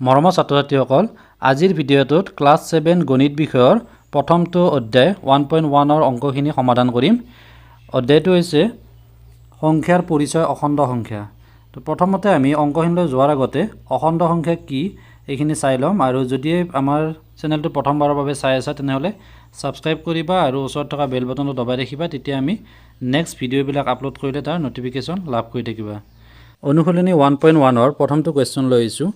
মৰমৰ ছাত্ৰ ছাত্ৰীসকল আজিৰ ভিডিঅ'টোত ক্লাছ ছেভেন গণিত বিষয়ৰ প্ৰথমটো অধ্যায় ওৱান পইণ্ট ওৱানৰ অংকখিনি সমাধান কৰিম। অধ্যায়টো হৈছে সংখ্যাৰ পৰিচয় অখণ্ড সংখ্যা। তো প্ৰথমতে আমি অংকখিনিলৈ যোৱাৰ আগতে অখণ্ড সংখ্যা কি এইখিনি চাই ল'ম আৰু যদি আমাৰ চেনেলটো প্ৰথমবাৰৰ বাবে চাই আছা তেনেহ'লে ছাবস্ক্ৰাইব কৰিবা আৰু ওচৰত থকা বেল বটনটো দবাই ৰাখিবা তেতিয়া আমি নেক্সট ভিডিঅ'বিলাক আপলোড কৰিলে তাৰ ন'টিফিকেশ্যন লাভ কৰি থাকিবা। অনুশীলনী ওৱান পইণ্ট ওৱানৰ প্ৰথমটো কুৱেশ্যন লৈ আহিছোঁ।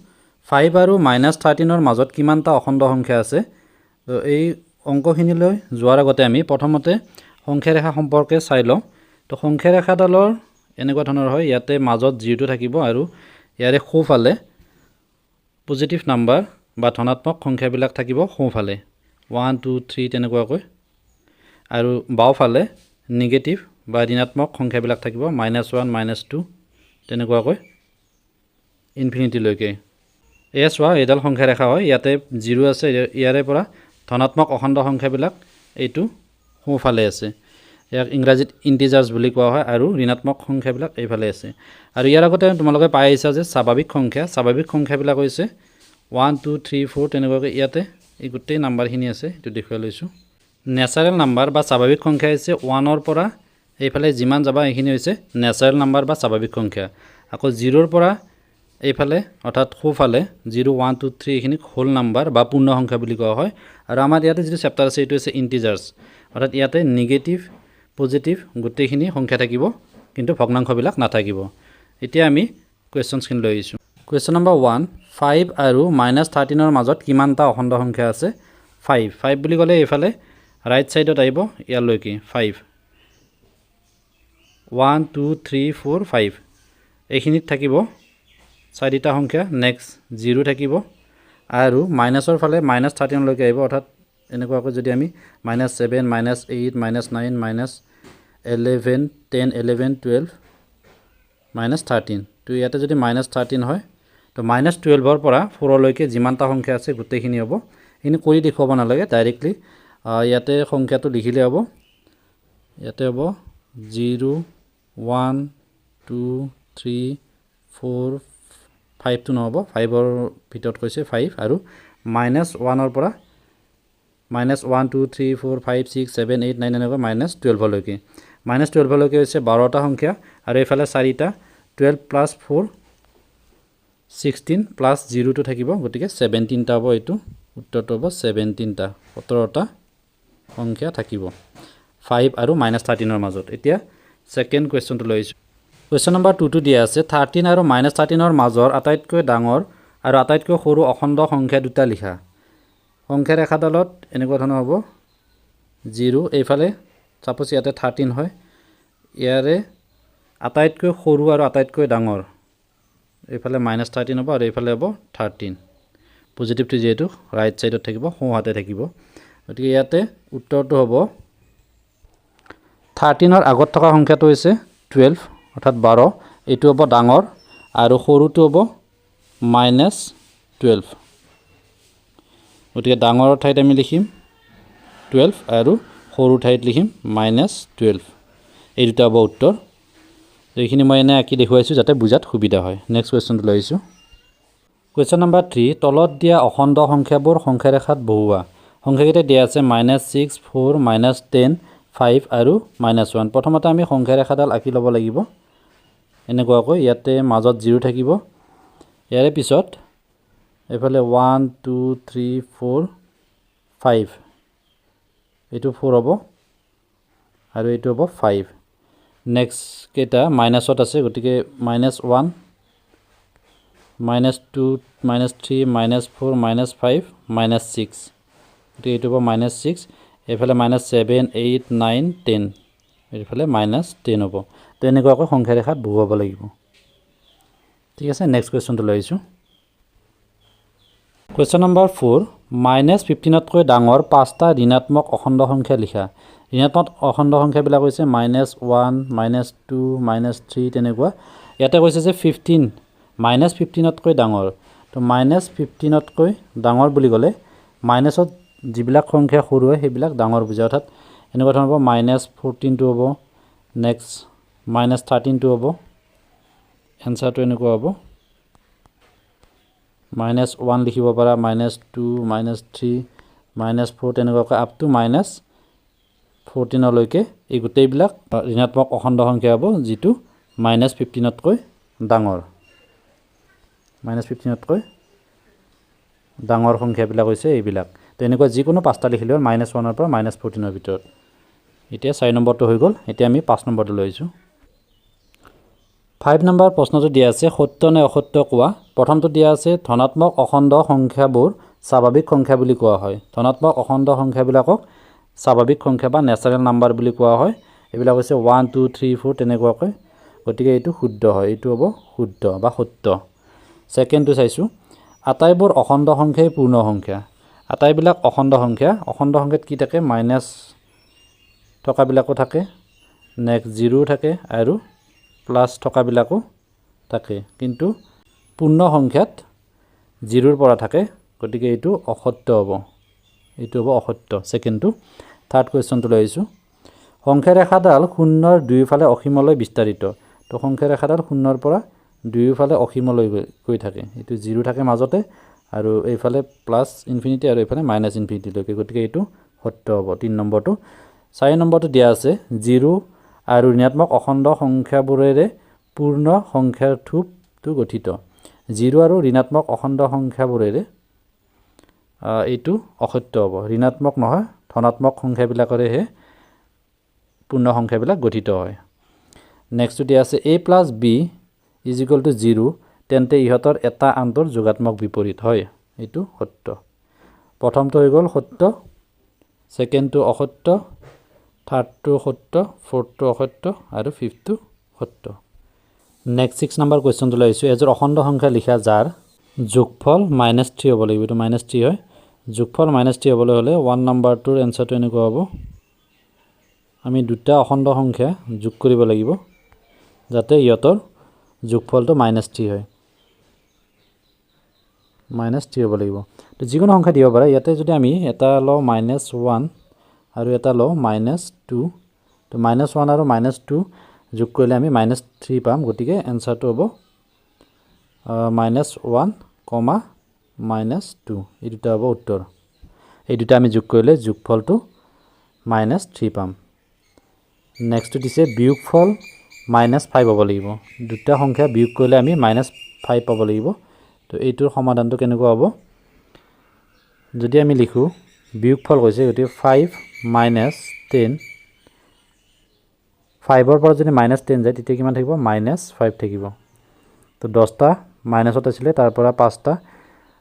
ফাইভ আৰু মাইনাছ থাৰ্টিনৰ মাজত কিমানটা অখণ্ড সংখ্যা আছে? তো এই অংকখিনিলৈ যোৱাৰ আগতে আমি প্ৰথমতে সংখ্যা ৰেখা সম্পৰ্কে চাই লওঁ। তো সংখ্যা ৰেখাডালৰ এনেকুৱা ধৰণৰ হয় ইয়াতে মাজত জিৰ'টো থাকিব আৰু ইয়াৰে সোঁফালে পজিটিভ নাম্বাৰ বা ধনাত্মক সংখ্যাবিলাক থাকিব সোঁফালে। ওৱান টু থ্ৰী তেনেকুৱাকৈ। আৰু বাওঁফালে নিগেটিভ বা ঋণাত্মক সংখ্যাবিলাক থাকিব মাইনাছ ওৱান মাইনাছ টু তেনেকুৱাকৈ। ইনফিনিটিলৈকে এয়া চোৱা এইডাল সংখ্যা ৰেখা হয়। ইয়াতে জিৰ' আছে ইয়া- ইয়াৰে পৰা ধনাত্মক অখণ্ড সংখ্যাবিলাক এইটো সোঁফালে আছে। ইয়াক ইংৰাজীত ইণ্টিজাৰ্ছ বুলি কোৱা হয় আৰু ঋণাত্মক সংখ্যাবিলাক এইফালে আছে। আৰু ইয়াৰ আগতে তোমালোকে পাই আহিছা যে স্বাভাৱিক সংখ্যা। স্বাভাৱিক সংখ্যাবিলাক হৈছে ওৱান টু থ্ৰী ফ'ৰ তেনেকুৱাকৈ ইয়াতে এই গোটেই নাম্বাৰখিনি আছে, এইটো দেখুৱাই লৈছোঁ। নেচাৰেল নাম্বাৰ বা স্বাভাৱিক সংখ্যা হৈছে ওৱানৰ পৰা এইফালে যিমান যাবা, এইখিনি হৈছে নেচাৰেল নাম্বাৰ বা স্বাভাৱিক সংখ্যা। আকৌ জিৰ'ৰ পৰা এইফালে অৰ্থাৎ সোঁফালে জিৰ' ওৱান টু থ্ৰী এইখিনিক হোল নাম্বাৰ বা পূৰ্ণ সংখ্যা বুলি কোৱা হয়। আৰু আমাৰ ইয়াতে যিটো চেপ্টাৰ আছে এইটো হৈছে ইণ্টিজাৰ্ছ অৰ্থাৎ ইয়াতে নিগেটিভ পজিটিভ গোটেইখিনি সংখ্যা থাকিব কিন্তু ভগ্নাংশবিলাক নাথাকিব। এতিয়া আমি কুৱেশ্যনছখিনি লৈ আহিছোঁ। কুৱেশ্যন নম্বৰ ওৱান ফাইভ আৰু মাইনাছ থাৰ্টিনৰ মাজত কিমানটা অখণ্ড সংখ্যা আছে? ফাইভ ফাইভ বুলি ক'লে এইফালে ৰাইট ছাইডত আহিব ইয়ালৈকে। Five one two three four five এইখিনিত থাকিব। চাৰিটা সংখ্যা নেক্সট জিৰ' থাকিব। আৰু মাইনাছৰ ফালে মাইনাছ থাৰ্টিনলৈকে আহিব অৰ্থাৎ এনেকুৱাকৈ যদি আমি minus seven minus eight minus nine minus eleven ten eleven twelve minus thirteen তো ইয়াতে যদি মাইনাছ থাৰ্টিন হয় তো মাইনাছ টুৱেলভৰ পৰা ফ'ৰলৈকে যিমানটা সংখ্যা আছে গোটেইখিনি হ'ব। এইখিনি কৰি দেখুৱাব নালাগে ডাইৰেক্টলি ইয়াতে সংখ্যাটো লিখিলে হ'ব। ইয়াতে হ'ব zero' one two three four ফাইভটো নহ'ব ফাইভৰ ভিতৰত কৈছে ফাইভ আৰু মাইনাছ ওৱানৰ পৰা minus one two three four five six seven eight nine এনেকুৱা মাইনাছ টুৱেলভলৈকে মাইনাছ টুৱেলভলৈকে হৈছে বাৰটা সংখ্যা আৰু এইফালে চাৰিটা twelve plus four sixteen plus জিৰ'টো থাকিব, গতিকে ছেভেণ্টিনটা হ'ব এইটো, উত্তৰটো হ'ব ছেভেণ্টিনটা সোতৰটা সংখ্যা থাকিব। ফাইভ আৰু মাইনাছ থাৰ্টিনৰ মাজত। এতিয়া ছেকেণ্ড কুৱেশ্যনটো লৈ আহিছোঁ। কুৱেশ্যন নম্বৰ টুটো দিয়া আছে থাৰ্টিন আৰু মাইনাছ থাৰ্টিনৰ মাজৰ আটাইতকৈ ডাঙৰ আৰু আটাইতকৈ সৰু অখণ্ড সংখ্যা দুটা লিখা। সংখ্যা ৰেখাডালত এনেকুৱা ধৰণৰ হ'ব জিৰ' এইফালে ছাপ'জ ইয়াতে থাৰ্টিন হয় ইয়াৰে আটাইতকৈ সৰু আৰু আটাইতকৈ ডাঙৰ এইফালে মাইনাছ থাৰ্টিন হ'ব আৰু এইফালে হ'ব থাৰ্টিন পজিটিভটো যিহেতু ৰাইট ছাইডত থাকিব সোঁহাতে থাকিব। গতিকে ইয়াতে উত্তৰটো হ'ব থাৰ্টিনৰ আগত থকা সংখ্যাটো হৈছে টুৱেলভ অৰ্থাৎ বাৰ এইটো হ'ব ডাঙৰ আৰু সৰুটো হ'ব মাইনাছ টুৱেলভ। গতিকে ডাঙৰৰ ঠাইত আমি লিখিম টুৱেলভ আৰু সৰু ঠাইত লিখিম মাইনাছ টুৱেলভ। এই দুটা হ'ব উত্তৰ। এইখিনি মই এনেই আঁকি দেখুৱাইছোঁ যাতে বুজাত সুবিধা হয়। নেক্সট কুৱেশ্যনটো লৈ আহিছোঁ। কুৱেশ্যন নম্বৰ থ্ৰী তলত দিয়া অখণ্ড সংখ্যাবোৰ সংখ্যা ৰেখাত বহুওৱা সংখ্যাকেইটা দিয়া আছে minus six four minus ten five আৰু মাইনাছ ওৱান। প্ৰথমতে আমি সংখ্যা ৰেখাডাল আঁকি ল'ব লাগিব। এনেকুৱাকৈ ইয়াতে মাজত জিৰ' থাকিব। ইয়াৰে পিছত এইফালে one two three four five. এইটো ফ'ৰ হ'ব আৰু এইটো হ'ব ফাইভ। নেক্সট কেইটা মাইনাছত আছে গতিকে minus one minus two minus three minus four minus five minus six. গতিকে এইটো হ'ব মাইনাছ ছিক্স। এইফালে minus seven eight nine ten. এইফালে মাইনাছ টেন হ'ব। তো এনেকুৱাকৈ সংখ্যা ৰেখাত বহুৱাব লাগিব। ঠিক আছে নেক্সট কুৱেশ্যনটো লৈ আহিছোঁ। কুৱেশ্যন নম্বৰ ফ'ৰ মাইনাছ ফিফটিনতকৈ ডাঙৰ পাঁচটা ঋণাত্মক অখণ্ড সংখ্যা লিখা। ঋণাত্মক অখণ্ড সংখ্যাবিলাক হৈছে minus one minus two minus three তেনেকুৱা। ইয়াতে কৈছে যে ফিফটিন মাইনাছ ফিফটিনতকৈ ডাঙৰ। তো মাইনাছ ফিফটিনতকৈ ডাঙৰ বুলি ক'লে মাইনাছত যিবিলাক সংখ্যা সৰু হয় সেইবিলাক ডাঙৰ বুজায় অৰ্থাৎ এনেকুৱা ধৰণৰ হ'ব মাইনাছ ফ'ৰটিনটো হ'ব নেক্সট মাইনাছ থাৰ্টিনটো হ'ব। এনচাৰটো এনেকুৱা হ'ব। মাইনাছ ওৱান লিখিব পাৰা minus two minus three minus four তেনেকুৱাকৈ আপ টু মাইনাছ ফ'ৰটিনলৈকে এই গোটেইবিলাক ঋণাত্মক অখণ্ড সংখ্যা হ'ব যিটো মাইনাছ ফিফটিনতকৈ ডাঙৰ। মাইনাছ ফিফটিনতকৈ ডাঙৰ সংখ্যাবিলাক হৈছে এইবিলাক। তো এনেকুৱা যিকোনো পাঁচটা লিখিলে হ'ল মাইনাছ ওৱানৰ পৰা মাইনাছ ফ'ৰটিনৰ ভিতৰত। এতিয়া চাৰি নম্বৰটো হৈ গ'ল। এতিয়া আমি পাঁচ নম্বৰটো লৈ আহিছোঁ। ফাইভ নম্বৰ প্ৰশ্নটো দিয়া আছে সত্য নে অসত্য কোৱা? প্ৰথমটো দিয়া আছে ধনাত্মক অখণ্ড সংখ্যাবোৰ স্বাভাৱিক সংখ্যা বুলি কোৱা হয়। ধনাত্মক অখণ্ড সংখ্যাবিলাকক স্বাভাৱিক সংখ্যা বা নেচাৰেল নাম্বাৰ বুলি কোৱা হয়। এইবিলাক হৈছে ওৱান টু থ্ৰী ফ'ৰ তেনেকুৱাকৈ। গতিকে এইটো শুদ্ধ হয়। এইটো হ'ব শুদ্ধ বা সত্য। ছেকেণ্ডটো চাইছোঁ। আটাইবোৰ অখণ্ড সংখ্যাই পূৰ্ণ সংখ্যা। আটাইবিলাক অখণ্ড সংখ্যা। অখণ্ড সংখ্যাত কি থাকে? মাইনাছ থকাবিলাকো থাকে। নেক্সট জিৰ' থাকে আৰু প্লাছ থকাবিলাকো থাকে কিন্তু পূৰ্ণ সংখ্যাত জিৰ'ৰ পৰা থাকে গতিকে এইটো অসত্য হ'ব। এইটো হ'ব অসত্য। ছেকেণ্ডটো থাৰ্ড কুৱেশ্যনটো লৈ আহিছোঁ। সংখ্যা ৰেখাডাল শূন্যৰ দুয়োফালে অসীমলৈ বিস্তাৰিত। তো সংখ্যা ৰেখাডাল শূন্যৰ পৰা দুয়োফালে অসীমলৈ গৈ থাকে। এইটো জিৰ' থাকে মাজতে আৰু এইফালে প্লাছ ইনফিনিটি আৰু এইফালে মাইনাছ ইনফিনিটিলৈকে। গতিকে এইটো সত্য হ'ব। তিনি নম্বৰটো চাৰি নম্বৰটো দিয়া আছে। জিৰ' আৰু ঋণাত্মক অখণ্ড সংখ্যাবোৰেৰে পূৰ্ণ সংখ্যাৰ থোপটো গঠিত। জিৰ' আৰু ঋণাত্মক অখণ্ড সংখ্যাবোৰেৰে এইটো অসত্য হ'ব। ঋণাত্মক নহয় ধনাত্মক সংখ্যাবিলাকৰেহে পূৰ্ণ সংখ্যাবিলাক গঠিত হয়। নেক্সটটো দিয়া আছে A plus B is equal to zero' তেন্তে ইহঁতৰ এটা আনটোৰ যোগাত্মক বিপৰীত হয়। এইটো সত্য। প্ৰথমটো হৈ গ'ল সত্য ছেকেণ্ডটো অসত্য থাৰ্ডটো সত্য ফ'ৰ্থটো অসত্য আৰু ফিফ্থটো সত্য নেক্সট ছিক্স নম্বৰ কুৱেশ্যনটো আহিছোঁ এযোৰ অখণ্ড সংখ্যা লিখা যাৰ যোগফল মাইনাছ থ্ৰী হ'ব লাগিব। এইটো মাইনাছ থ্ৰী হয়। যোগফল মাইনাছ থ্ৰী হ'বলৈ হ'লে ওৱান নাম্বাৰটোৰ এনচাৰটো এনেকুৱা হ'ব। আমি দুটা অখণ্ড সংখ্যা যোগ কৰিব লাগিব যাতে ইহঁতৰ যোগফলটো মাইনাছ থ্ৰী হয়। মাইনাছ থ্ৰী হ'ব লাগিব। তো যিকোনো সংখ্যা দিব পাৰে। ইয়াতে যদি আমি এটা লওঁ মাইনাছ ওৱান আৰু এটা লওঁ মাইনাছ টু তো মাইনাছ ওৱান আৰু মাইনাছ টু যোগ কৰিলে আমি মাইনাছ থ্ৰী পাম, গতিকে এনচাৰটো হ'ব minus one comma minus two এই দুটা হ'ব উত্তৰ। এই দুটা আমি যোগ কৰিলে যোগফলটো মাইনাছ থ্ৰী পাম। নেক্সটটো দিছে বিয়োগফল মাইনাছ ফাইভ হ'ব লাগিব। দুটা সংখ্যা বিয়োগ কৰিলে আমি মাইনাছ ফাইভ পাব লাগিব। তো এইটোৰ সমাধানটো কেনেকুৱা হ'ব? যদি আমি লিখোঁ, বিয়োগফল কৈছে, গতিকে ফাইভ মাইনাছ টেন ফাইভৰ পৰা যদি মাইনাছ টেন যায়, তেতিয়া কিমান থাকিব? মাইনাছ ফাইভ থাকিব। তো দহটা মাইনাছত আছিলে, তাৰ পৰা পাঁচটা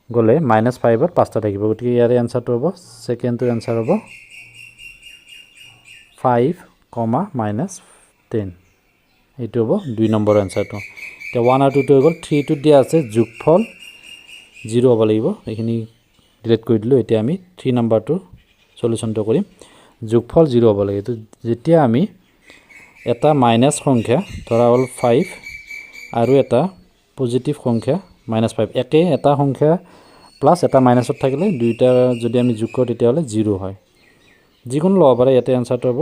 গ'লে মাইনাছ ফাইভত পাঁচটা থাকিব। গতিকে ইয়াৰে এনচাৰটো হ'ব ছেকেণ্ডটোৰ এনচাৰ হ'ব ফাইভ কমা মাইনাছ টেন এইটো হ'ব দুই নম্বৰৰ এনচাৰটো এতিয়া ওৱান আৰু টুটো হৈ গ'ল। থ্ৰীটোত দিয়া আছে যোগফল জিৰ' হ'ব লাগিব। এইখিনি ডিলিট কৰি দিলোঁ। এতিয়া আমি থ্ৰী নাম্বাৰটোৰ চলিউশ্যনটো কৰিম। যোগফল জিৰ' হ'ব লাগে। তো যেতিয়া আমি এটা মাইনাছ সংখ্যা, ধৰা হ'ল ফাইভ আৰু এটা পজিটিভ সংখ্যা মাইনাছ ফাইভ একে এটা সংখ্যা প্লাছ এটা মাইনাছত থাকিলে দুয়োটা যদি আমি যোগ কৰোঁ, তেতিয়াহ'লে জিৰ' হয়। যিকোনো ল'ব পাৰে, ইয়াতে এনচাৰটো হ'ব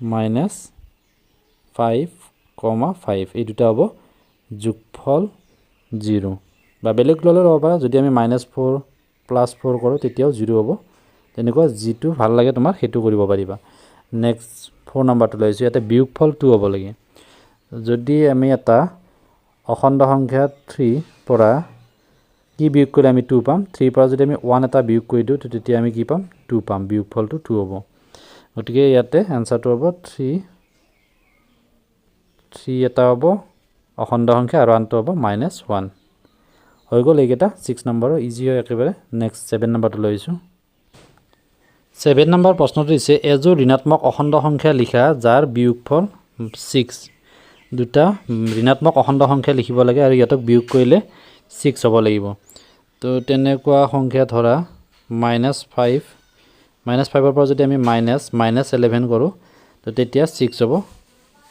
মাইনাছ ফাইভ কমা ফাইভ এই দুটা হ'ব যোগফল জিৰ' বা বেলেগ ল'লে ল'ব পাৰা, যদি আমি মাইনাছ ফ'ৰ প্লাছ ফ'ৰ কৰোঁ, তেতিয়াও জিৰ' হ'ব। তেনেকুৱা যিটো ভাল লাগে তোমাৰ সেইটো কৰিব পাৰিবা। নেক্সট ফ'ৰ নাম্বাৰটো লৈছোঁ ইয়াতে বিয়োগফল টু হ'ব লাগে। যদি আমি এটা অখণ্ড সংখ্যা থ্ৰী পৰা কি বিয়োগ কৰিলে আমি টু পাম? থ্ৰীৰ পৰা যদি আমি ওৱান এটা বিয়োগ কৰি দিওঁ তেতিয়া আমি কি পাম? টু পাম। বিয়োগফলটো টু হ'ব। গতিকে ইয়াতে এনচাৰটো হ'ব থ্ৰী থ্ৰী এটা হ'ব অখণ্ড সংখ্যা আৰু আনটো হ'ব মাইনাছ ওৱান হৈ গ'ল এইকেইটা ছিক্স নম্বৰৰ ইজি হয় একেবাৰে। নেক্সট ছেভেন নম্বৰটো লৈ আহিছোঁ ছেভেন নম্বৰ প্ৰশ্নটো দিছে, এযোৰ ঋণাত্মক অখণ্ড সংখ্যা লিখা, যাৰ বিয়োগফল ছিক্স দুটা ঋণাত্মক অখণ্ড সংখ্যা লিখিব লাগে আৰু ইহঁতক বিয়োগ কৰিলে ছিক্স হ'ব লাগিব। তো তেনেকুৱা সংখ্যা ধৰা মাইনাছ ফাইভ মাইনাছ ফাইভৰ পৰা যদি আমি মাইনাছ মাইনাছ এলেভেন কৰোঁ, তো তেতিয়া ছিক্স হ'ব।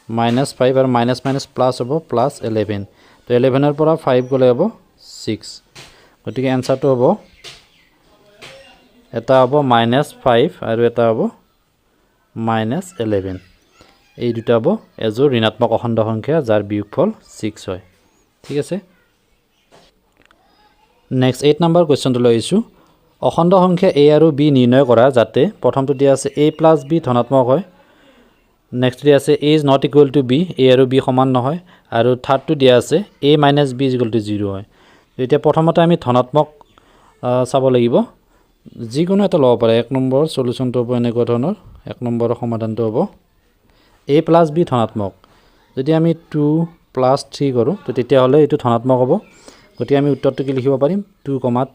মাইনাছ ফাইভ আৰু মাইনাছ মাইনাছ প্লাছ হ'ব প্লাছ এলেভেন তো এলেভেনৰ পৰা ফাইভ গ'লে হ'ব ছিক্স গতিকে এনচাৰটো হ'ব এটা হ'ব মাইনাছ ফাইভ আৰু এটা হ'ব মাইনাছ এলেভেন এই দুটা হ'ব এযোৰ ঋণাত্মক অখণ্ড সংখ্যা যাৰ বিয়োগফল ছিক্স হয়। ঠিক আছে? নেক্সট এইট নম্বৰ কুৱেশ্যনটো লৈ আহিছোঁ। অখণ্ড সংখ্যা এ আৰু বি নিৰ্ণয় কৰা যাতে প্ৰথমটো দিয়া আছে এ প্লাছ বি ধনাত্মক হয়। নেক্সট দিয়া আছে A is not equal to B A আৰু বি সমান নহয়। আৰু থাৰ্ডটো দিয়া আছে A minus B is equal to zero' হয়। এতিয়া প্ৰথমতে আমি ধনাত্মক চাব লাগিব। যিকোনো এটা ল'ব পাৰে এক নম্বৰ চলিউশ্যনটো হ'ব এনেকুৱা ধৰণৰ এক নম্বৰৰ সমাধানটো হ'ব। এ প্লাছ বি ধনাত্মক। যদি আমি টু প্লাছ থ্ৰী কৰোঁ তো তেতিয়াহ'লে এইটো ধনাত্মক হ'ব। গতিকে আমি উত্তৰটো কি লিখিব পাৰিম? টু কমাত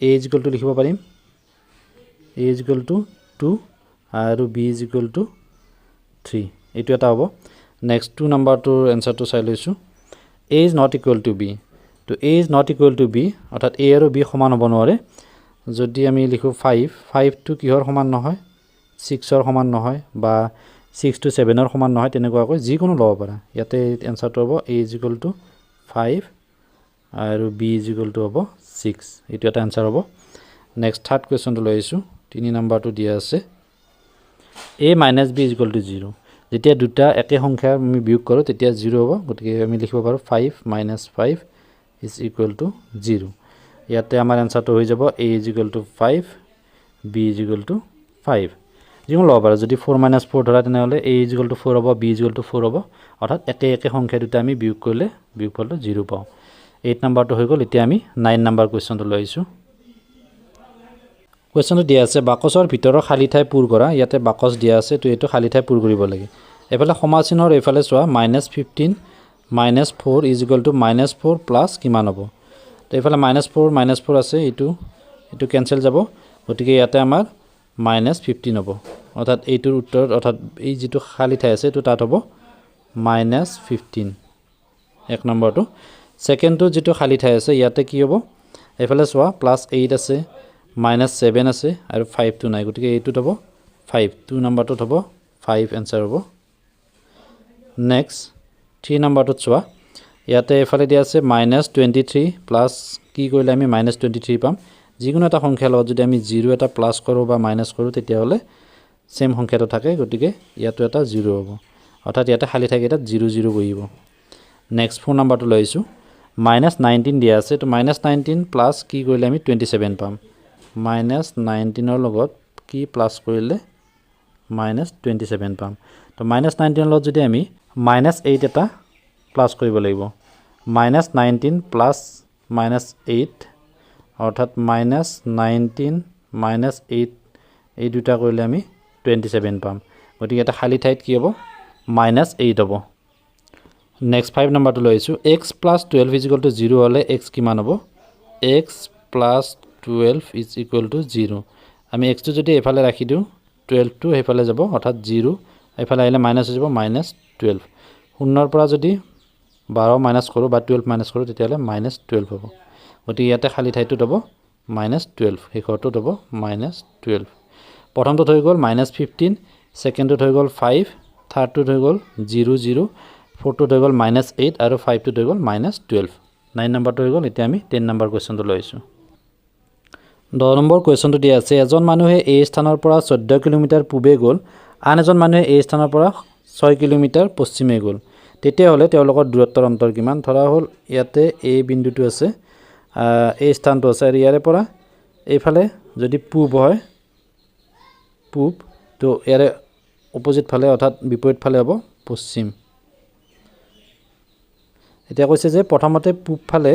এ ইজ ইকুৱেল টু লিখিব পাৰিম। A is equal to two আৰু B is equal to three এইটো এটা হ'ব। নেক্সট টু নাম্বাৰটোৰ এনচাৰটো চাই লৈছোঁ। A is not equal to B তো A is not equal to B অৰ্থাৎ এ আৰু বি সমান হ'ব নোৱাৰে। যদি আমি লিখোঁ ফাইভ ফাইভটো কিহৰ সমান নহয়? ছিক্সৰ সমান নহয় বা ছিক্স টু ছেভেনৰ সমান নহয় তেনেকুৱাকৈ যিকোনো ল'ব পাৰা। ইয়াতে এনচাৰটো হ'ব A is equal to five আৰু বি ইজ ইকুৱেল টু হ'ব ছিক্স এইটো এটা এনচাৰ হ'ব। নেক্সট থাৰ্ড কুৱেশ্যনটো লৈ আহিছোঁ। তিনি নাম্বাৰটো দিয়া আছে। A minus B is equal to zero' যেতিয়া দুটা একে সংখ্যা আমি বিয়োগ কৰোঁ তেতিয়া জিৰ' হ'ব। গতিকে আমি লিখিব পাৰোঁ five minus five is equal to zero' ইয়াতে আমাৰ এনচাৰটো হৈ যাব A is equal to five B is equal to five যিকোনো ল'ব পাৰে, যদি ফ'ৰ মাইনাছ ফ'ৰ ধৰা তেনেহ'লে A is equal to four হ'ব বি ইজ টু ফ'ৰ হ'ব। অৰ্থাৎ একে একে সংখ্যা দুটা আমি বিয়োগ কৰিলে বিয়োগফলটো জিৰ' পাওঁ। এইট নাম্বাৰটো হৈ গ'ল, এতিয়া আমি নাইন নাম্বাৰ কুৱেশ্যনটো লৈ আহিছোঁ। কুৱেশ্যনটো দিয়া আছে, বাকচৰ ভিতৰৰ খালী ঠাই পূৰ কৰা। ইয়াতে বাকচ দিয়া আছে, তো এইটো খালী ঠাই পূৰ কৰিব লাগে। এইফালে সমাচিনৰ এইফালে চোৱা minus fifteen minus four is equal to minus four plus কিমান হ'ব? তো এইফালে মাইনাছ ফ'ৰ মাইনাছ ফ'ৰ আছে, এইটো এইটো কেঞ্চেল যাব। গতিকে ইয়াতে আমাৰ মাইনাছ ফিফটিন হ'ব। অৰ্থাৎ এইটোৰ উত্তৰত অৰ্থাৎ এই যিটো খালী ঠাই আছে, এইটো তাত হ'ব মাইনাছ ফিফটিন এক নম্বৰটো। ছেকেণ্ডটো যিটো খালী ঠাই আছে, ইয়াতে কি হ'ব? এইফালে চোৱা প্লাছ এইট আছে মাইনাছ ছেভেন আছে, আৰু ফাইভটো নাই। গতিকে এইটোত হ'ব ফাইভ টু নম্বৰটোত হ'ব ফাইভ এনচাৰ হ'ব। নেক্সট থ্ৰী নম্বৰটোত চোৱা। ইয়াতে এইফালে দিয়া আছে মাইনাছ টুৱেণ্টি থ্ৰী প্লাছ কি কৰিলে আমি মাইনাছ টুৱেণ্টি থ্ৰী পাম? যিকোনো এটা সংখ্যাৰ লগত যদি আমি জিৰ' এটা প্লাছ কৰোঁ বা মাইনাছ কৰোঁ, তেতিয়াহ'লে ছেম সংখ্যাটো থাকে, গতিকে ইয়াতো এটা জিৰ' হ'ব। অৰ্থাৎ ইয়াতে খালী ঠাই কেইটাত জিৰ' জিৰ' বহিব নেক্সট ফ'ৰ নাম্বাৰটো লৈ আহিছোঁ। মাইনাছ নাইনটিন দিয়া আছে, তো মাইনাছ নাইনটিন প্লাছ কি কৰিলে আমি টুৱেণ্টি ছেভেন পাম? মাইনাছ নাইনটিনৰ লগত কি প্লাছ কৰিলে মাইনাছ টুৱেণ্টি ছেভেন পাম? তো মাইনাছ নাইনটিনৰ লগত যদি আমি মাইনাছ এইট এটা প্লাছ কৰিব লাগিব। Minus nineteen plus minus eight অৰ্থাৎ মাইনাছ নাইনটিন মাইনাছ এইট এই দুটা কৰিলে আমি টুৱেণ্টি ছেভেন পাম। গতিকে এটা খালী ঠাইত কি হ'ব? মাইনাছ এইট হ'ব। নেক্সট ফাইভ নাম্বাৰটো লৈ আহিছোঁ। X plus twelve is equal to zero' হ'লে এক্স কিমান হ'ব? X plus twelve is equal to zero' আমি এক্সটো যদি এইফালে ৰাখি দিওঁ টুৱেল্ভটো সেইফালে যাব, অৰ্থাৎ জিৰ' এইফালে আহিলে মাইনাছ হৈ যাব মাইনাছ টুৱেল্ভ শূন্যৰ পৰা যদি বাৰ মাইনাছ কৰোঁ বা টুৱেল্ভ মাইনাছ কৰোঁ, তেতিয়াহ'লে মাইনাছ টুৱেল্ভ হ'ব। গতিকে ইয়াতে খালী ঠাইটোত হ'ব মাইনাছ টুৱেল্ভ শেষৰটোত হ'ব মাইনাছ টুৱেল্ভ প্ৰথমটোত হৈ গ'ল মাইনাছ ফিফটিন ছেকেণ্ডটোত হৈ গ'ল ফাইভ থাৰ্ডটোত হৈ গ'ল জিৰ' জিৰ' ফ'ৰটোত হৈ গ'ল মাইনাছ এইট আৰু ফাইভটোত হৈ গ'ল মাইনাছ টুৱেল্ভ নাইন নাম্বাৰটো হৈ গ'ল, এতিয়া আমি টেন নাম্বাৰ কুৱেশ্যনটো লৈ আহিছোঁ। দহ নম্বৰ কুৱেশ্যনটো দিয়া আছে, এজন মানুহে এই স্থানৰ পৰা চৈধ্য কিলোমিটাৰ পূবে গ'ল, আন এজন মানুহে এই স্থানৰ পৰা ছয় কিলোমিটাৰ পশ্চিমে গ'ল। তেতিয়াহ'লে তেওঁলোকৰ দূৰত্বৰ অন্তৰ কিমান? ধৰা হ'ল ইয়াতে এই বিন্দুটো আছে এই স্থানটো আছে আৰু ইয়াৰে পৰা এইফালে যদি পূব হয় পূব তো ইয়াৰে অপজিট ফালে অৰ্থাৎ বিপৰীত ফালে হ'ব পশ্চিম। এতিয়া কৈছে যে প্ৰথমতে পূব ফালে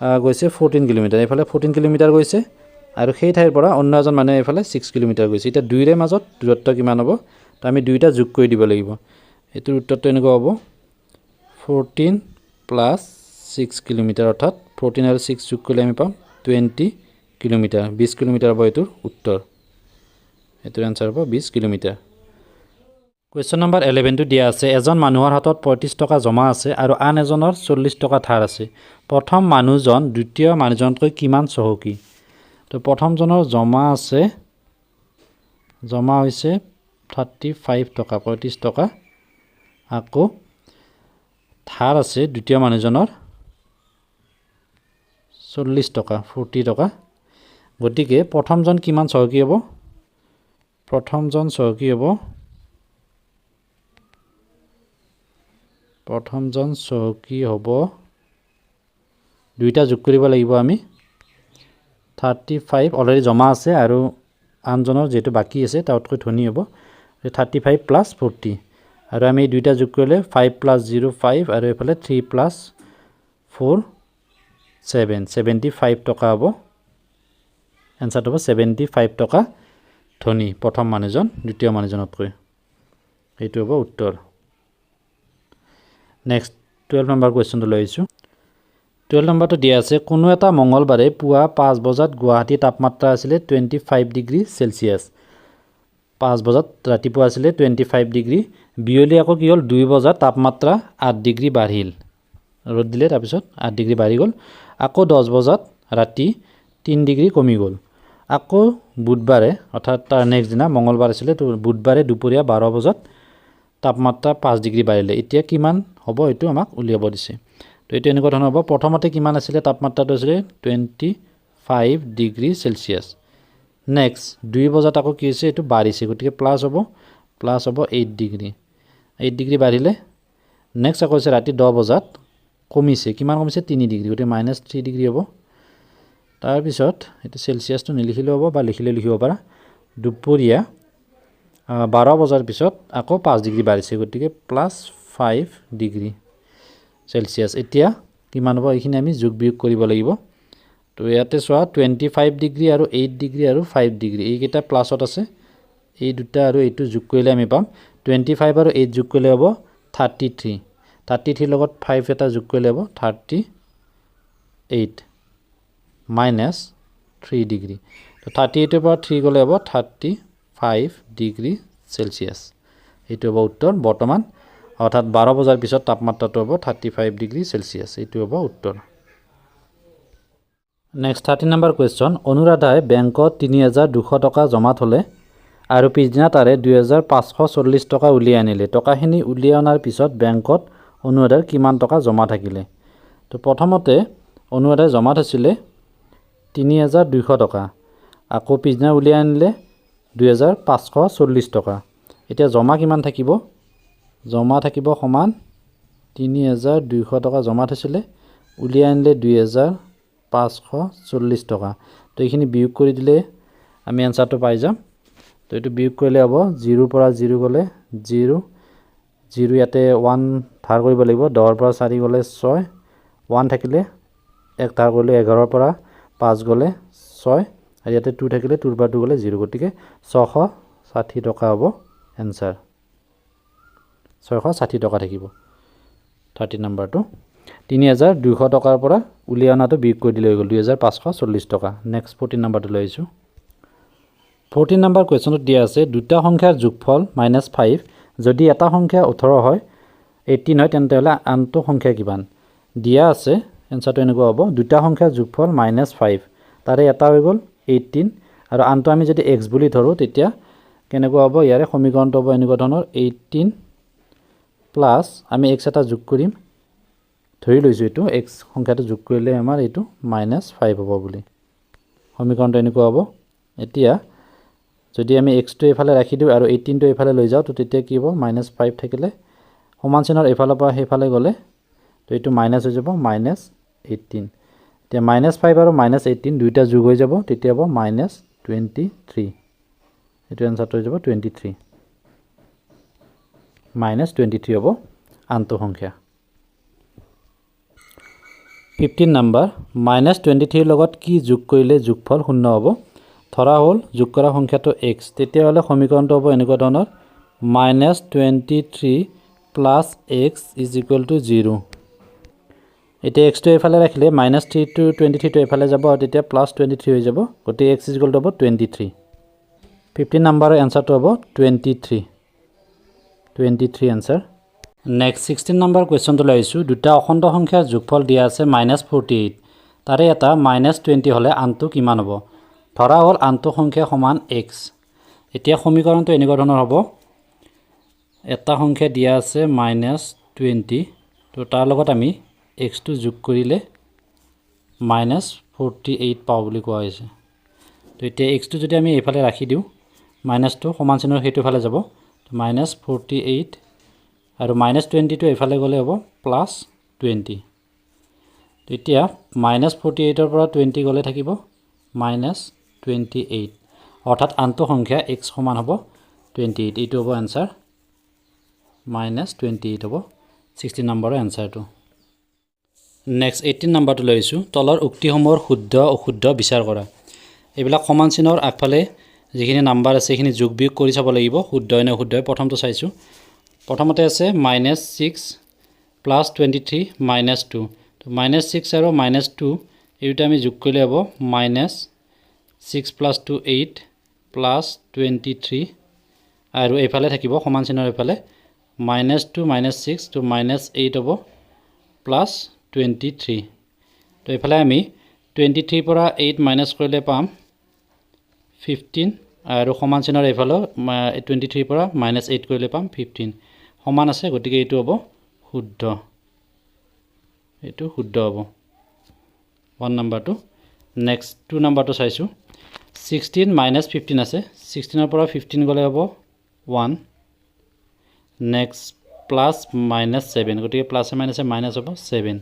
আহ, গৈছে ফ'ৰটিন কিলোমিটাৰ এইফালে ফ'ৰটিন কিলোমিটাৰ গৈছে আৰু সেই ঠাইৰ পৰা অন্য এজন মানুহে এইফালে ছিক্স কিলোমিটাৰ গৈছে। এতিয়া দুয়োৰে মাজত দূৰত্ব কিমান হ'ব? তো আমি দুয়োটা যোগ কৰি দিব লাগিব। এইটোৰ উত্তৰটো এনেকুৱা হ'ব। ফ'ৰটিন প্লাছ ছিক্স কিলোমিটাৰ অৰ্থাৎ ফ'ৰটিন আৰু ছিক্স যোগ কৰিলে আমি পাম টুৱেণ্টি কিলোমিটাৰ বিছ কিলোমিটাৰ হ'ব এইটোৰ উত্তৰ। এইটোৰ এনচাৰ হ'ব বিছ কিলোমিটাৰ কুৱেশ্যন নম্বৰ এলেভেনটো দিয়া আছে এজন মানুহৰ হাতত পঁয়ত্ৰিছ টকা জমা আছে আৰু আন এজনৰ চল্লিছ টকা ধাৰ আছে। প্ৰথম মানুহজন দ্বিতীয় মানুহজনতকৈ কিমান চহকী? তো প্ৰথমজনৰ জমা আছে জমা হৈছে থাৰ্টি ফাইভ টকা পঁয়ত্ৰিছ টকা। আকৌ ধাৰ আছে দ্বিতীয় মানুহজনৰ চল্লিছ টকা, ফৰ্টি টকা। গতিকে প্ৰথমজন কিমান চহকী হ'ব? প্ৰথমজন চহকী হ'ব। প্ৰথমজন চহকী হ'ব। দুইটা যোগ কৰিব লাগিব আমি। থাৰ্টি ফাইভ অলৰেডি জমা আছে আৰু আনজনৰ যিহেতু বাকী আছে, তাতকৈ ধনী হ'ব। থাৰ্টি ফাইভ প্লাছ ফৰ্টি আৰু আমি দুইটা যোগ কৰিলে ফাইভ প্লাছ জিৰ' ফাইভ আৰু এইফালে three plus four seven seventy five টকা হ'ব। এনচাৰটো হ'ব ছেভেণ্টি ফাইভ টকা ধনী, প্ৰথম মানুহজন, দ্বিতীয় মানুহজনতকৈ সেইটো হ'ব উত্তৰ। নেক্সট টুৱেল্ভ নম্বৰ কুৱেশ্যনটো লৈ আহিছোঁ। টুৱেল্ভ নম্বৰটো দিয়া আছে, কোনো এটা মঙলবাৰে পুৱা পাঁচ বজাত গুৱাহাটীৰ তাপমাত্ৰা আছিলে টুৱেণ্টি ফাইভ ডিগ্ৰী চেলচিয়াছ পাঁচ বজাত ৰাতিপুৱা আছিলে টুৱেণ্টি ফাইভ ডিগ্ৰী বিয়লি আকৌ কি হ'ল? দুই বজাত তাপমাত্ৰা আঠ ডিগ্ৰী বাঢ়িল। ৰ'দ দিলে তাৰপিছত আঠ ডিগ্ৰী বাঢ়ি গ'ল। আকৌ দহ বজাত ৰাতি তিনি ডিগ্ৰী কমি গ'ল। আকৌ বুধবাৰে অৰ্থাৎ তাৰ নেক্সট দিনা মঙলবাৰ আছিলে তো বুধবাৰে দুপৰীয়া বাৰ বজাত তাপমাত্ৰা পাঁচ ডিগ্ৰী বাঢ়িলে। এতিয়া কিমান হ'ব এইটো আমাক উলিয়াব দিছে। তো এইটো এনেকুৱা ধৰণৰ হ'ব। প্ৰথমতে কিমান আছিলে তাপমাত্ৰাটো আছিলে? Twenty five degree Celsius next দুই বজাত আকৌ কি হৈছে? এইটো বাঢ়িছে। গতিকে প্লাছ হ'ব প্লাছ হ'ব এইট ডিগ্ৰী। এইট ডিগ্ৰী বাঢ়িলে। নেক্সট আকৌ হৈছে ৰাতি দহ বজাত কমিছে। কিমান কমিছে? তিনি ডিগ্ৰী। গতিকে মাইনাছ থ্ৰী ডিগ্ৰী হ'ব। তাৰপিছত এইটো চেলচিয়াছটো নিলিখিলেও হ'ব বা লিখিলে লিখিব পাৰা। দুপৰীয়া বাৰ বজাৰ পিছত আকৌ পাঁচ ডিগ্ৰী বাঢ়িছে। গতিকে প্লাছ ফাইভ ডিগ্ৰী চেলচিয়াছ এতিয়া কিমান হ'ব? এইখিনি আমি যোগ বিয়োগ কৰিব লাগিব। তো ইয়াতে চোৱা টুৱেণ্টি ফাইভ ডিগ্ৰী আৰু এইট ডিগ্ৰী আৰু ফাইভ ডিগ্ৰী। এইকেইটা প্লাছত আছে। এই দুটা আৰু এইটো যোগ কৰিলে আমি পাম টুৱেণ্টি ফাইভ আৰু এইট যোগ কৰিলে হ'ব থাৰ্টি থ্ৰী থাৰ্টি থ্ৰীৰ লগত ফাইভ এটা যোগ কৰিলে হ'ব thirty eight minus three degree তো থাৰ্টি এইটৰ পৰা থ্ৰী গ'লে হ'ব থাৰ্টি ফাইভ ডিগ্ৰী চেলচিয়াছ এইটো হ'ব উত্তৰ বৰ্তমান। অৰ্থাৎ বাৰ বজাৰ পিছত তাপমাত্ৰাটো হ'ব থাৰ্টি ফাইভ ডিগ্ৰী চেলচিয়াছ এইটো হ'ব উত্তৰ। নেক্সট থাৰ্টি নম্বৰ কুৱেশ্যন অনুৰাধাই বেংকত তিনি হাজাৰ দুশ টকা জমা থ'লে আৰু পিছদিনা তাৰে দুই হাজাৰ পাঁচশ চল্লিছ টকা উলিয়াই আনিলে। টকাখিনি উলিয়াই অনাৰ পিছত বেংকত অনুৰাধাৰ কিমান টকা জমা থাকিলে? তো প্ৰথমতে অনুৰাধাই জমা থৈছিলে তিনি হাজাৰ দুইশ টকা। আকৌ পিছদিনা উলিয়াই আনিলে দুই হাজাৰ পাঁচশ চল্লিছ টকা। এতিয়া জমা কিমান থাকিব? জমা থাকিব সমান তিনি হাজাৰ দুইশ টকা জমা থৈছিলে উলিয়াই আনিলে দুই হাজাৰ পাঁচশ চল্লিছ টকা। তো এইখিনি বিয়োগ কৰি দিলে আমি এনচাৰটো পাই যাম। এইটো বিয়োগ কৰিলে হ'ব জিৰোৰ পৰা জিৰ' গ'লে জিৰ' জিৰ' ইয়াতে ওৱান ধাৰ কৰিব লাগিব দহৰ পৰা চাৰি গ'লে ছয় ওৱান থাকিলে এক ধাৰ কৰিলে এঘাৰৰ পৰা পাঁচ গ'লে ছয় আৰু ইয়াতে টু থাকিলে টুৰ পৰা টু গ'লে জিৰ' গতিকে ছশ ষাঠি টকা হ'ব এনচাৰ। ছয়শ ষাঠি টকা থাকিব থাৰ্টি নাম্বাৰটো। তিনি হাজাৰ দুইশ টকাৰ পৰা উলিয়াই অনাটো বিয়োগ কৰি দিলে হৈ গ'ল দুই হাজাৰ পাঁচশ চল্লিছ টকা। নেক্সট ফৰ্টিন নাম্বাৰটো লৈ আহিছোঁ। ফৰ্টিন নাম্বাৰ কুৱেশ্যনত দিয়া আছে দুটা সংখ্যাৰ যোগফল মাইনাছ ফাইভ যদি এটা সংখ্যা ওঠৰ হয় এইটিন হয় তেন্তে হ'লে আনটো সংখ্যা কিমান? দিয়া আছে এনচাৰটো এনেকুৱা হ'ব দুটা সংখ্যাৰ যোগফল মাইনাছ ফাইভ তাৰে এটা হৈ গ'ল এইটিন আৰু আনটো আমি যদি এক্স বুলি ধৰোঁ তেতিয়া কেনেকুৱা হ'ব ইয়াৰে সমীকৰণটো হ'ব এনেকুৱা ধৰণৰ এইটিন প্লাছ আমি এক্স এটা যোগ কৰিম ধৰি লৈছোঁ এইটো এক্স সংখ্যাটো যোগ কৰিলে আমাৰ এইটো মাইনাছ ফাইভ হ'ব বুলি। সমীকৰণটো এনেকুৱা হ'ব এতিয়া যদি আমি এক্সটো এইফালে ৰাখি দিওঁ আৰু এইটিনটো এইফালে লৈ যাওঁ তো তেতিয়া কি হ'ব? মাইনাছ ফাইভ থাকিলে সমান চিনৰ এইফালৰ পৰা সেইফালে গ'লে তো এইটো মাইনাছ হৈ যাব মাইনাছ এইটিন এতিয়া মাইনাছ ফাইভ আৰু মাইনাছ এইটিন দুইটা যোগ হৈ যাব তেতিয়া হ'ব মাইনাছ টুৱেণ্টি থ্ৰী এইটো এনচাৰটো হৈ যাব twenty three minus twenty three হ'ব আনটো সংখ্যা ফিফটিন নাম্বাৰ মাইনাছ টুৱেণ্টি থ্ৰীৰ লগত কি যোগ কৰিলে যোগফল শূন্য হ'ব? ধৰা হ'ল, যোগ কৰা সংখ্যাটো এক্স তেতিয়াহ'লে সমীকৰণটো হ'ব এনেকুৱা ধৰণৰ minus twenty three plus X is equal to zero' এতিয়া এক্সটো এইফালে ৰাখিলে মাইনাছ থ্ৰী টু টুৱেণ্টি থ্ৰীটো এইফালে যাব আৰু তেতিয়া প্লাছ টুৱেণ্টি থ্ৰী হৈ যাব। গতিকে এক্স ইজ ইকুৱেল হ'ব টুৱেণ্টি থ্ৰী ফিফটিন নাম্বাৰৰ এনচাৰটো হ'ব twenty three twenty three answer next sixteen number কুৱেশ্যনটো লৈ আহিছোঁ। দুটা অখণ্ড সংখ্যাৰ যোগফল দিয়া আছে মাইনাছ ফৰ্টি এইট তাৰে এটা মাইনাছ টুৱেণ্টি হ'লে আনটো কিমান হ'ব? ধৰা হ'ল আনটো সংখ্যা সমান এক্স এতিয়া সমীকৰণটো এনেকুৱা ধৰণৰ হ'ব। এটা সংখ্যা দিয়া আছে মাইনাছ টুৱেণ্টি তো তাৰ লগত আমি এক্সটো যোগ কৰিলে মাইনাছ ফৰ্টি এইট পাওঁ বুলি কোৱা হৈছে। তো এতিয়া এক্সটো যদি আমি এইফালে ৰাখি দিওঁ মাইনাছটো সমান চিনৰ সেইটো ফালে যাব। মাইনাছ ফৰ্টি এইট আৰু মাইনাছ টুৱেণ্টিটো এইফালে গ'লে হ'ব প্লাছ টুৱেণ্টি তেতিয়া মাইনাছ ফৰ্টি এইটৰ পৰা টুৱেণ্টি গ'লে থাকিব। মাইনাছ টুৱেণ্টি এইট অৰ্থাৎ আনটো সংখ্যা এক্স সমান হ'ব টুৱেণ্টি এইট এইটো হ'ব এনচাৰ মাইনাছ টুৱেণ্টি এইট হ'ব ছিক্সটিন নম্বৰৰ এনচাৰটো নেক্সট এইটিন নম্বৰটো লৈ আহিছোঁ, তলৰ উক্তিসমূহৰ শুদ্ধ, অশুদ্ধ বিচাৰ কৰা। এইবিলাক সমান চিনৰ আগফালে যিখিনি নাম্বাৰ আছে, সেইখিনি যোগ বিয়োগ কৰি চাব লাগিব শুদ্ধ নে অশুদ্ধ প্ৰথমটো চাইছোঁ। প্ৰথমতে আছে minus six plus twenty three minus two minus six আৰু মাইনাছ টু এই দুটা আমি যোগ কৰিলে হ'ব minus six plus two eight plus twenty three আৰু এইফালে থাকিব সমান চিনৰ এইফালে minus two minus six two minus eight হ'ব প্লাছ টুৱেণ্টি থ্ৰী তো এইফালে আমি টুৱেণ্টি থ্ৰীৰ পৰা এইট মাইনাছ কৰিলে পাম ফিফটিন আৰু সমান চিনৰ এইফালেও টুৱেণ্টি থ্ৰীৰ পৰা মাইনাছ এইট কৰিলে পাম ফিফটিন সমান আছে গতিকে এইটো হ'ব শুদ্ধ। এইটো শুদ্ধ হ'ব। ওৱান নাম্বাৰটো নেক্সট টু নাম্বাৰটো চাইছোঁ। ছিক্সটিন মাইনাছ ফিফটিন আছে। ছিক্সটিনৰ পৰা ফিফটিন গ'লে হ'ব one next plus minus seven গতিকে প্লাছে মাইনাছে মাইনাছ হ'ব ছেভেন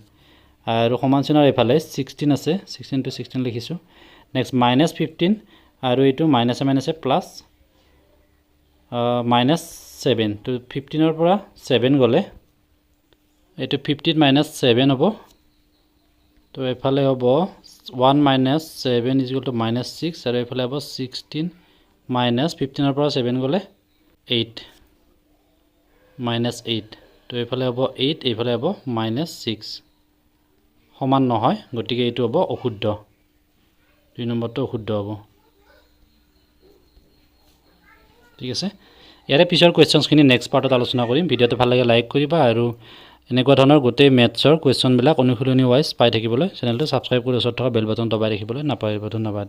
আৰু সমান চিনৰ এইফালে ছিক্সটিন আছে। ছিক্সটিন টু ছিক্সটিন লিখিছোঁ। নেক্সট মাইনাছ ফিফটিন আৰু এইটো মাইনাছে মাইনাছে প্লাছ মাইনাছ ছেভেন টু ফিফটিনৰ পৰা ছেভেন গ'লে এইটো ফিফটিন মাইনাছ ছেভেন হ'ব। তো এইফালে হ'ব one minus seven is equal to minus six আৰু এইফালে হ'ব ছিক্সটিন মাইনাছ ফিফটিনৰ পৰা ছেভেন গ'লে এইট মাইনাছ এইট তো এইফালে হ'ব এইট এইফালে হ'ব মাইনাছ ছিক্স সমান নহয়, গতিকে এইটো হ'ব অশুদ্ধ। দুই নম্বৰটো অশুদ্ধ হ'ব। ঠিক আছে? ইয়াৰে পিছৰ কুৱেশ্যনছখিনি নেক্সট পাৰ্টত আলোচনা কৰিম। ভিডিঅ'টো ভালো লাগে লাইক কৰিবা আৰু এনেকুৱা ধৰণৰ গোটেই মেথছৰ কুৱেশ্যনবিলাক অনুশীলনী ৱাইজ পাই থাকিবলৈ চেনেলটো ছাবস্ক্ৰাইব কৰি ওচৰত থকা বেল বাটন দবাই ৰাখিবলৈ নাপাহৰিব। ধন্যবাদ।